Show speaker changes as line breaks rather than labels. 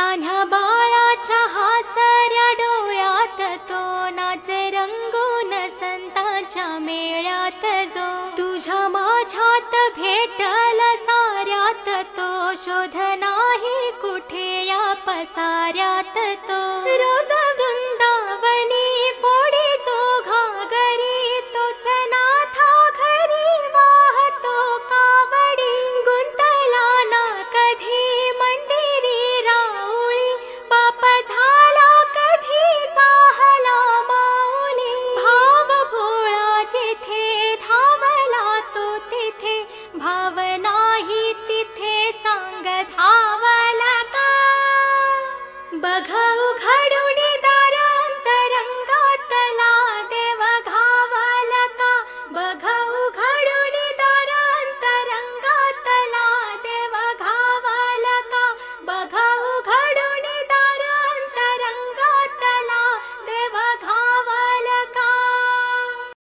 तान्ह्या बाळाच्या हासऱ्या डोळ्यात तो. नाचे रंगून संतांच्या मेळ्यात जो. तुझ्या माझ्यात भेटल साऱ्यात तो. शोध नाही कुठे या पसाऱ्यात तो. रोज बघाओ घड़ो